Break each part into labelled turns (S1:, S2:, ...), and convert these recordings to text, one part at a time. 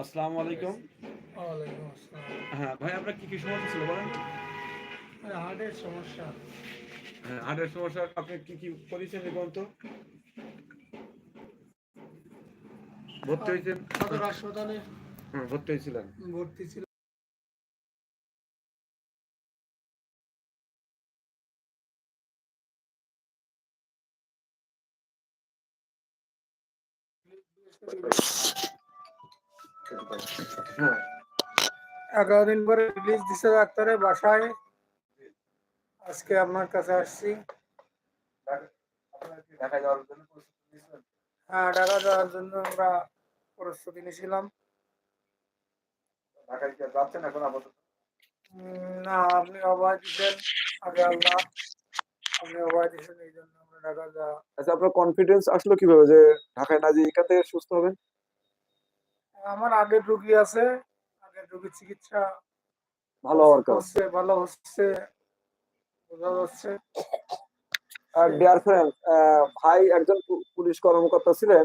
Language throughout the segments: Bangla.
S1: আসসালামু আলাইকুম। হ্যাঁ ভাই আপনার কি কি সমস্যা ছিল বলেন?
S2: হার্টের সমস্যা।
S1: হ্যাঁ হার্টের সমস্যা আপনি কি কি করেছেন এখন তো ভর্তি হয়েছেন?
S2: হাসপাতালে।
S1: হ্যাঁ ভর্তি হয়েছিলেন।
S2: ভর্তি ছিল এগারো দিন পরে রিলিজ দিছে ডাক্তারে বাসায়। আজকে আপনার কাছে আসছি। হ্যাঁ ঢাকা যাওয়ার জন্য আমরা প্রস্তুতি নিয়েছিলাম। না, আপনি অভয় দিচ্ছেন আগে আল্লাহ, আপনি অভয় দিচ্ছেন এই জন্য।
S3: আচ্ছা আপনার কনফিডেন্স আসলো কীভাবে যে ঢাকায় না যে এখান সুস্থ হবেন
S2: আমার আগের রুগী আছে আগের রুগীর চিকিৎসা
S3: ভালো হওয়ার কাজ
S2: ভালো হচ্ছে বোঝা যাচ্ছে।
S3: আর ডিয়ার ফ্রেন্ড ভাই একজন পুলিশ কর্মকর্তা ছিলেন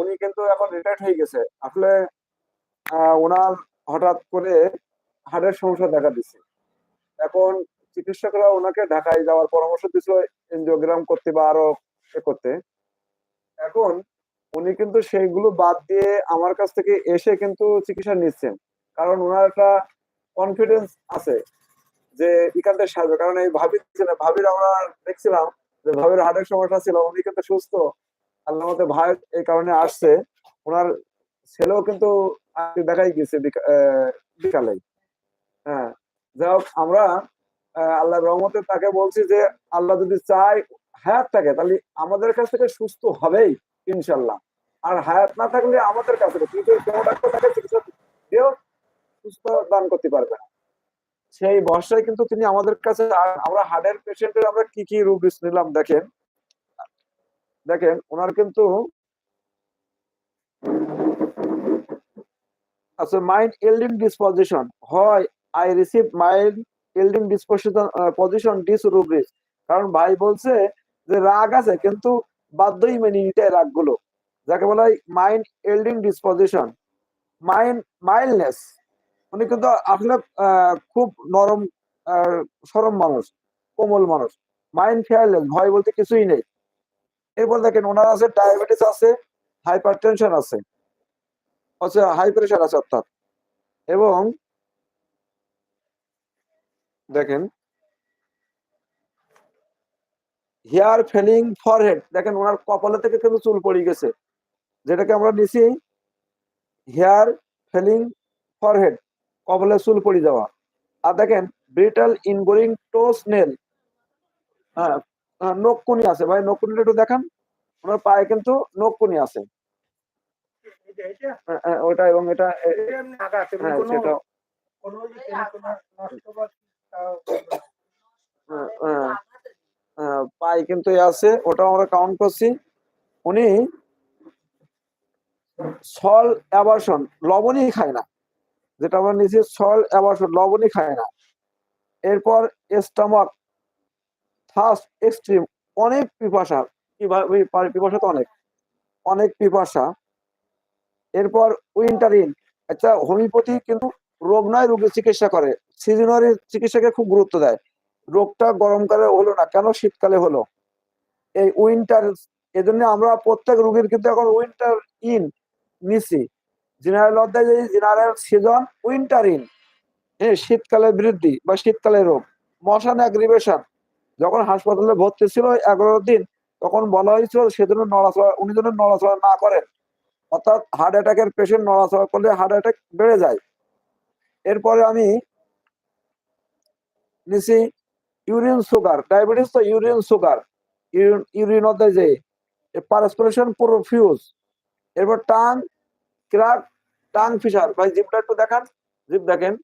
S3: উনি কিন্তু এখন রিটায়ার্ড হয়ে গেছে। আসলে ওনার হঠাৎ করে হার্টের সমস্যা দেখা দিচ্ছে। এখন চিকিৎসকরা ওনাকে ঢাকায় যাওয়ার পরামর্শ দিছিল এনজিওগ্রাম করতে বা আরও করতে। এখন উনি কিন্তু সেইগুলো বাদ দিয়ে আমার কাছ থেকে এসে কিন্তু চিকিৎসা নিচ্ছেন। কারণ ওনার একটা কনফিডেন্স আছে যে ইকান্তে সারবে কারণ এই ভাবি ভাবির আমরা দেখছিলাম যে ভাবির হার্টের সমস্যা ছিল, উনি কিন্তু সুস্থ। আল্লাহ মতে ভাই এই কারণে আসছে। ওনার ছেলেও কিন্তু দেখাই গেছে বিকালে। হ্যাঁ যাই হোক, আমরা আহ, আল্লাহর রহমতে তাকে বলছি যে আল্লাহ যদি চায় হায়াত থাকে তাহলে আমাদের কাছ থেকে সুস্থ হবেই ইনশাল্লাহ আর হায়াত না থাকলে আমাদের কাছে কোনো ডাক্তার তাকে চিকিৎসা দিয়েও সুস্থ দান করতে পারবে না। সেই বর্ষায় কিন্তু তিনি আমাদের কাছে আমরা হার্টের পেশেন্টের আমরা কি কি রোগ নিলাম দেখেন। দেখেন ওনার কিন্তু আচ্ছা মাইন্ড এল্ডিং ডিসপজিশন হয় I receive mind yielding disposition position dis rubrics কারণ ভাই বলছে যে রাগ আছে, কিন্তু বাধ্যই মেনে নিতে রাগগুলো। যাকে বলা হয় mind yielding disposition mind mildness উনি কিন্তু আসলে খুব নরম সরম মানুষ, কোমল মানুষ। মাইন্ড ফেয়ারলেস ভয় বলতে কিছুই নেই। এরপর দেখেন ওনার আছে ডায়াবেটিস আছে হাইপার টেনশন আছে হাই প্রেশার আছে অর্থাৎ। এবং দেখেন। হেয়ার ফেলিং ফরহেড দেখেন ওনার কপালে থেকে কিন্তু চুল পড়ে গেছে। যেটাকে আমরা নিছি হেয়ার ফেলিং ফরহেড কপালে চুল পড়ে যাওয়া। আর দেখেন ব্রিটাল ইনবোরিং টোস নেল হ্যাঁ হ্যাঁ, নখকুনি আছে। ভাই নখকুনিটা একটু দেখান। ওনার পায়ে কিন্তু নখকুনি আছে।
S2: এটা এটা
S3: হ্যাঁ, হ্যাঁ, ওটা এবং এটা হ্যাঁ
S2: কোনো
S3: সেটা পায়ে কিন্তু আছে ওটা আমরা কাউন্ট করছি। উনি সল অ্যাবার্সন লবণই খায় না। যেটা আমরা নিচে সল অ্যাবার্সন লবণই খায় না। এরপর স্টামাক ফার্স্ট এক্সট্রিম অনেক পিপাসা পিপাসা তো অনেক। অনেক পিপাসা। এরপর উইন্টারিন আচ্ছা হোমিওপ্যাথি কিন্তু রোগ নয়, রোগের চিকিৎসা করে। সিজনারি চিকিৎসাকে খুব গুরুত্ব দেয়। রোগটা গরমকালে হলো না, কেন? শীতকালে হলো। এই উইন্টার এজন্য আমরা প্রত্যেক রোগীর কিন্তু এখন উইন্টার ইন নিছি। জেনারেল অধ্যায় যে জেনারেল সিজন উইন্টার ইন হ্যাঁ শীতকালে বৃদ্ধি বা শীতকালে রোগ। মশান অ্যাগ্রিভেশন যখন হাসপাতালে ভর্তি ছিল এগারো দিন, তখন বলা হয়েছিল সেজন্য নড়াচড়া, উনি যেন নড়াচড়া না করেন। অর্থাৎ হার্ট অ্যাটাকের পেশেন্ট নড়াচড়া করলে হার্ট অ্যাটাক বেড়ে যায়। এরপরে আমি নিছি ইউরিন সুগার, ডায়াবেটিস তো ইউরিন সুগার, ইউরিন অধ্যায় যে পারস্পিরেশন প্রোফিউজ, এরপর টাং ক্রাক টাং ফিশার, ভাই জিপটা একটু দেখান, জিপ দেখেন।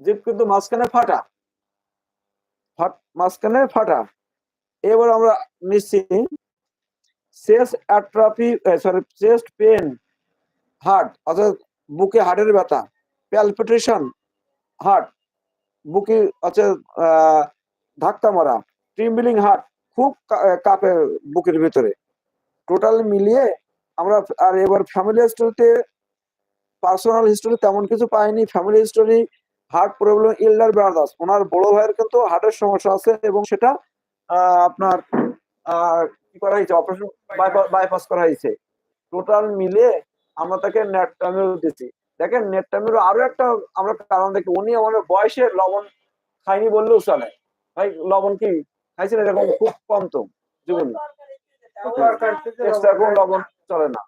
S3: জিপ কিন্তু মাঝখানে ফাট মাঝখানে ফাটা। এবার আমরা নিচ্ছি chest atrophy sorry chest pain, heart, অর্থাৎ বুকে হার্টের ব্যথা, প্যালপিটেশন, হার্ট, বুকে আছে ধাক্কা মারা ট্রিম্বলিং হার্ট, খুব কাঁপে বুকের ভিতরে। টোটাল মিলিয়ে আমরা আর এবার ফ্যামিলি হিস্টোরিতে পার্সোনাল হিস্টোরি তেমন কিছু পাইনি। Family history heart problem elder brothers ওনার বড় ভাইয়ের কিন্তু হার্টের সমস্যা আছে এবং সেটা আপনার কি করা হয়েছে? অপারেশন বাইপাস করা হয়েছে। টোটাল মিলিয়ে আমরা তাকে নেট দিচ্ছি দেখেন নেট আরও একটা আমরা কারণ দেখি উনি আমাদের বয়সে লবণ খাইনি বললেও চলে। ভাই লবণ কি খাইছেন? এরকম খুব কম তো জীবনে। লবণ চলে না।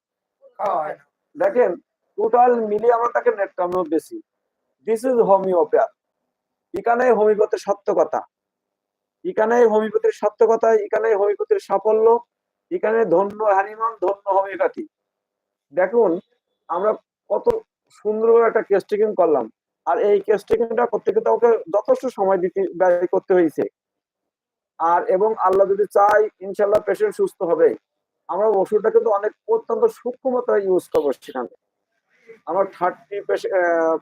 S3: দেখেন টোটাল মিলিয়ে আমরা তাকে নেট দিছি। দিস ইজ হোমিওপ্যাথ এখানে হোমিওপ্যাথির সত্য কথা। এখানে হোমিওপ্যাথির সত্য কথা এখানে হোমিওপ্যাথির সাফল্য এখানে ধন্য হানিমান ধন্য হোমিওপ্যাথি দেখুন, আমরা কত সুন্দরভাবে একটা কেস টেকিং করলাম। আর এই কেস টেকিংটা করতে করতে ওকে যথেষ্ট সময় দিতে, ব্যয় করতে হয়েছে। আর এবং আল্লাহ যদি চাই ইনশাল্লাহ পেশেন্ট সুস্থ হবে। আমরা ওষুধটা কিন্তু অনেক অত্যন্ত সূক্ষ্মতায় ইউজ করব সেখানে। আমরা থার্টি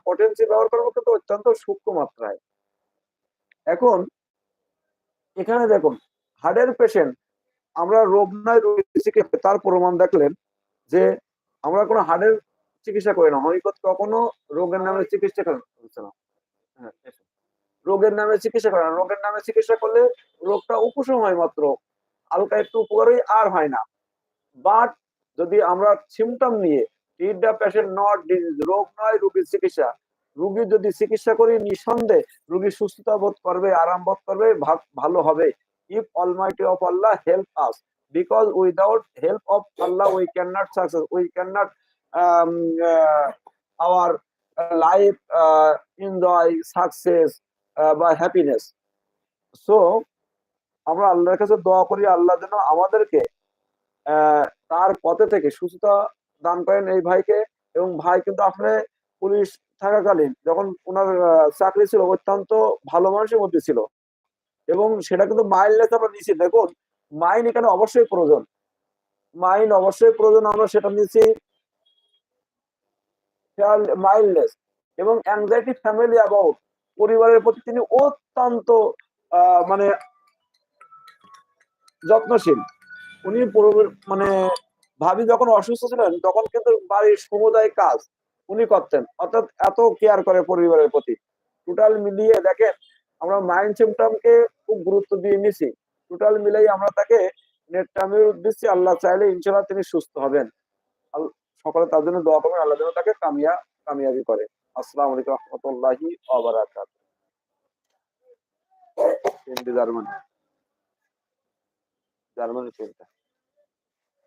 S3: পটেন্সি ব্যবহার করব কিন্তু অত্যন্ত সূক্ষ্ম মাত্রায়। এখন, এখানে দেখুন হার্টের পেশেন্ট আমরা রোগ নয় রোগীর তার প্রমাণ দেখলেন যে আমরা কোনো হার্টের চিকিৎসা করি না। হরিপথ কখনো রোগের নামে চিকিৎসা করে না। হ্যাঁ, রোগের নামে চিকিৎসা করে না। রোগের নামে চিকিৎসা করলে রোগটা উপশম হয় মাত্র। হালকা একটু উপকারই আর হয় না। বাট যদি আমরা সিমটম নিয়ে treat the patient not disease রোগ নয় রোগীর চিকিৎসা। রোগীর যদি চিকিৎসা করি নিঃসন্দেহে রুগী সুস্থতা বোধ করবে আরাম বোধ করবে ভালো হবে। If almighty of Allah help us because without help of Allah we can not success we can not our life enjoy success বা হ্যাপিনেস সো আমরা আল্লাহর কাছে দোয়া করি, আল্লাহ যেন আমাদেরকে তার পথে থেকে সুস্থতা দান করেন এই ভাইকে। এবং ভাই কিন্তু আপনি পুলিশ থাকাকালীন যখন ওনার চাকরি ছিল, অত্যন্ত ভালো মানুষের মধ্যে ছিল। এবং সেটা কিন্তু মাইন্ডলেস আমরা নিচ্ছি দেখুন মাইন্ড এখানে অবশ্যই প্রয়োজন। মাইন্ড অবশ্যই প্রয়োজন, আমরা সেটা নিচ্ছি মাইন্ডলেস এবং অ্যাংজাইটি ফ্যামিলি অ্যাবাউট পরিবারের প্রতি তিনি অত্যন্ত মানে যত্নশীল। উনি মানে ভাবি যখন অসুস্থ ছিলেন, তখন কিন্তু বাড়ির সমুদায় কাজ উনি করতেন। অর্থাৎ এত কেয়ার করে পরিবারের প্রতি। টোটাল মিলিয়ে দেখেন, আমরা মাইন্ড সিমটমকে খুব গুরুত্ব দিয়ে নিছি টোটাল মিলাই আমরা তাকে নেট দিচ্ছি। আল্লাহ চাইলে ইনশাল্লাহ তিনি সুস্থ হবেন। সকলে তার জন্য দোয়া করবেন। আল্লাহ যেন তাকে কামিয়া কামিয়াবি করে। আসসালাম আলাইকুম রহমতুল্লাহি জার্মানি জার্মানি চিন্তা